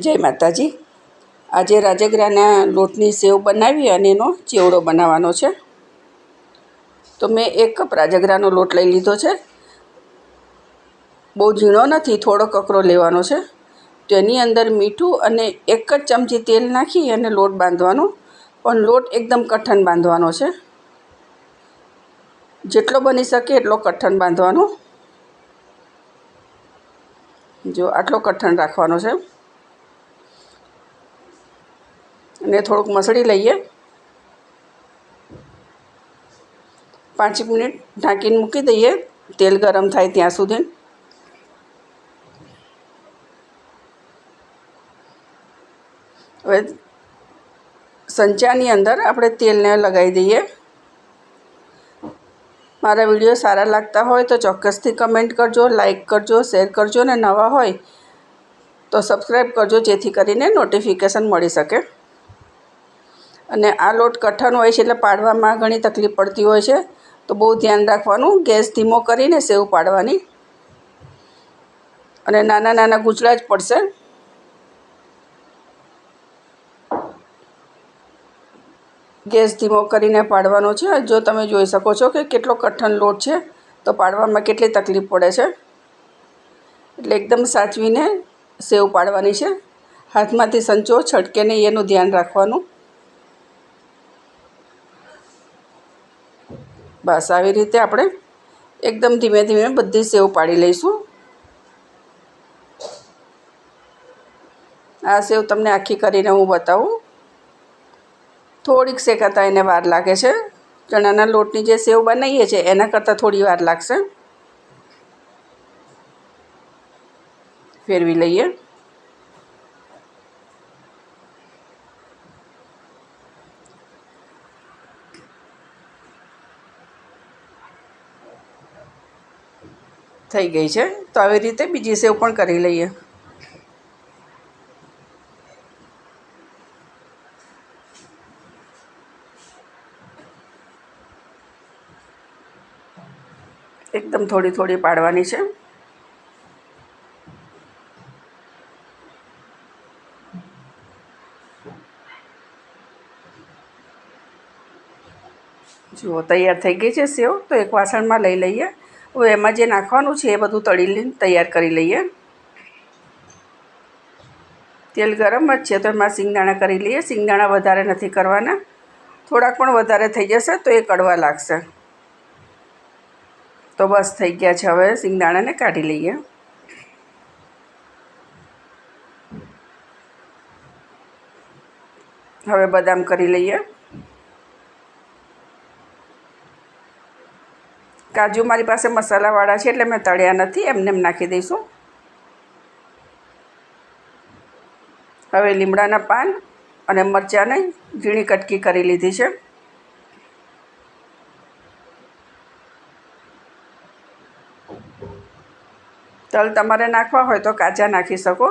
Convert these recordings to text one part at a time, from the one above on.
જય માતાજી. આજે રાજગરાના લોટની સેવ બનાવી અને એનો ચેવડો બનાવવાનો છે. તો મેં એક કપ રાજગરાનો લોટ લઈ લીધો છે. બહુ ઝીણો નથી, થોડો કકરો લેવાનો છે. તો એની અંદર મીઠું અને એક જ ચમચી તેલ નાખી અને લોટ બાંધવાનો. પણ લોટ એકદમ કઠણ બાંધવાનો છે. જેટલો બની શકે એટલો કઠણ બાંધવાનો. જો આટલો કઠણ રાખવાનો છે. અને થોડુંક મસળી લઈએ પાંચ મિનિટ ઢાંકીને મૂકી દઈએ તેલ ગરમ થાય ત્યાં સુધી હવે સંચાની અંદર આપણે તેલને લગાવી દઈએ મારા વીડિયો સારા લાગતા હોય તો ચોક્કસથી કમેન્ટ કરજો લાઈક કરજો શેર કરજો ને નવા હોય તો સબસ્ક્રાઈબ કરજો જેથી કરીને નોટિફિકેશન મળી શકે અને આ લોટ કઠણ હોય છે એટલે પાડવામાં ઘણી તકલીફ પડતી હોય છે. તો બહુ ધ્યાન રાખવાનું, ગેસ ધીમો કરીને સેવ પાડવાની. અને નાના નાના ગુચલા જ પડશે. ગેસ ધીમો કરીને પાડવાનો છે. જો તમે જોઈ શકો છો કે કેટલો કઠણ લોટ છે, તો પાડવામાં કેટલી તકલીફ પડે છે. એટલે એકદમ સાચવીને સેવ પાડવાની છે. હાથમાંથી સંચો છટકે નહીં એનું ધ્યાન રાખવાનું. બસ, આવી રીતે આપણે એકદમ ધીમે ધીમે બધી સેવ પાડી લઈશું. આ સેવ તમને આખી કરીને હું બતાવું. થોડીક શેકાતા એને વાર લાગે છે. ચણાના લોટની જે સેવ બનાવીએ છીએ, એના કરતાં થોડી વાર લાગશે. ફેરવી લઈએ. થઈ ગઈ છે. તો આવી રીતે બીજી સેવ પણ કરી લઈએ. એકદમ થોડી થોડી પાડવાની છે. જુઓ, તૈયાર થઈ ગઈ છે સેવ. તો એક વાસણમાં લઈ લઈએ. હવે એમાં જે નાખવાનું છે એ બધું તળી લઈને તૈયાર કરી લઈએ. તેલ ગરમ જ છે, તો એમાં સિંગદાણા કરી લઈએ. સિંગદાણા વધારે નથી કરવાના. થોડાક પણ વધારે થઈ જશે તો એ કડવા લાગશે. તો બસ થઈ ગયા છે, હવે સિંગદાણાને કાઢી લઈએ. હવે બદામ કરી લઈએ. કાજુ મારી પાસે મસાલાવાળા છે એટલે મેં તળ્યા નથી, એમને એમ નાખી દઈશું. હવે લીમડાના પાન અને મરચાંને ઝીણી કટકી કરી લીધી છે. તલ તમારે નાખવા હોય તો કાચા નાખી શકો.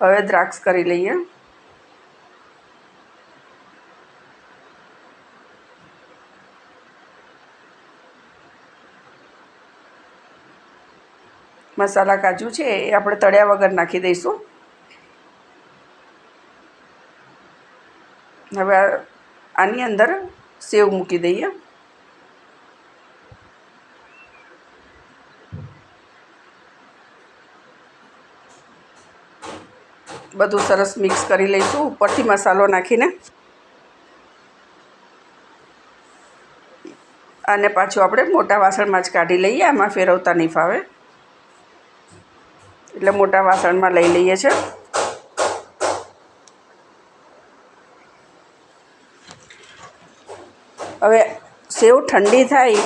હવે દ્રાક્ષ કરી લઈએ. મસાલા કાજુ છે, એ આપણે તળ્યા વગર નાખી દઈશું. હવે આની અંદર સેવ મૂકી દઈએ. બધું સરસ મિક્સ કરી લઈશું, ઉપરથી મસાલો નાખીને. અને પાછું આપણે મોટા વાસણમાં જ કાઢી લઈએ, આમાં ફેરવતા નહીં ફાવે. એટલે મોટા વાસણમાં લઈ લઈએ છીએ હવે સેવ ઠંડી થાય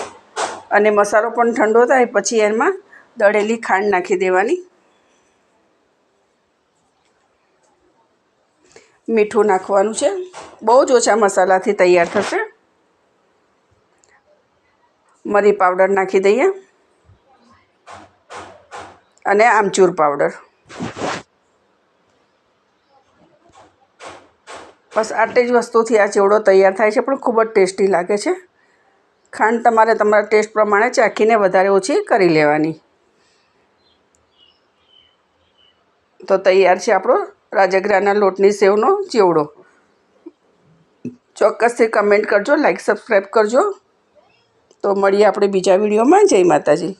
અને મસાલો પણ ઠંડો થાય, પછી એમાં દળેલી ખાંડ નાખી દેવાની. મીઠું નાખવાનું છે. બહુ જ ઓછા મસાલાથી તૈયાર થશે. મરી પાવડર નાખી દઈએ. અને આમચૂર પાવડર. બસ આટલી જ વસ્તુથી આ ચેવડો તૈયાર થાય છે, પણ ખૂબ જ ટેસ્ટી લાગે છે. ખાંડ તમારે તમારા ટેસ્ટ પ્રમાણે ચાખીને વધારે ઓછી કરી લેવાની. તો તૈયાર છે આપણો રાજગરાના લોટની સેવનો ચેવડો. ચોક્કસથી કમેન્ટ કરજો, લાઈક, સબસ્ક્રાઈબ કરજો. તો મળીએ આપણે બીજા વિડીયોમાં. જય માતાજી.